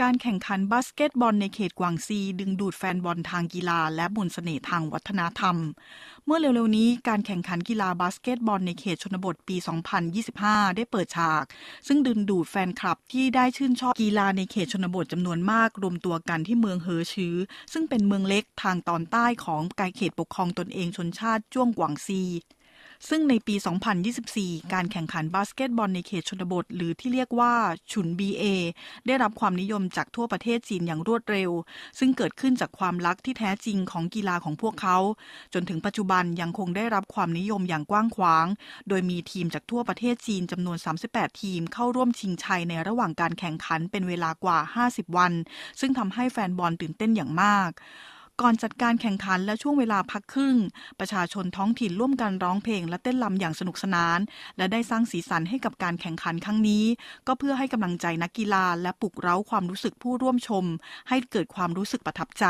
การแข่งขันบาสเกตบอลในเขตกวางซี ดึงดูดแฟนบอลทางกีฬา และมนต์เสน่ห์ทางวัฒนธรรม เมื่อเร็วๆนี้การแข่งขันกีฬาบาสเกตบอลในเขตชนบทปี 2025 ได้เปิดฉาก ซึ่งดึงดูดแฟนคลับที่ได้ชื่นชอบกีฬาในเขตชนบทจำนวนมาก รวมตัวกันที่เมืองเฮอชื้อ ซึ่งเป็นเมืองเล็กทางตอนใต้ของกายเขตปกครองตนเองชนชาติจ้วงกวางซี ซึ่งในปี 2024 การแข่งขันบาสเกตบอลในเขตชนบท หรือที่เรียกว่าฉุน BA ได้รับความนิยมจากทั่วประเทศจีนอย่างรวดเร็ว ซึ่งเกิดขึ้นจากความรักที่แท้จริงของกีฬาของพวกเขา จนถึงปัจจุบันยังคงได้รับความนิยมอย่างกว้างขวาง โดยมีทีมจากทั่วประเทศจีนจำนวน 38 ทีมเข้าร่วมชิงชัยในระหว่างการแข่งขันเป็นเวลากว่า 50 วัน ซึ่งทำให้แฟนบอลตื่นเต้นอย่างมาก ก่อนจัดการแข่งขันและช่วงเวลาพักครึ่ง ประชาชนท้องถิ่นร่วมกันร้องเพลงและเต้นรำอย่างสนุกสนาน และได้สร้างสีสันให้กับการแข่งขันครั้งนี้ ก็เพื่อให้กำลังใจนักกีฬาและปลุกเร้าความรู้สึกผู้ร่วมชม ให้เกิดความรู้สึกประทับใจ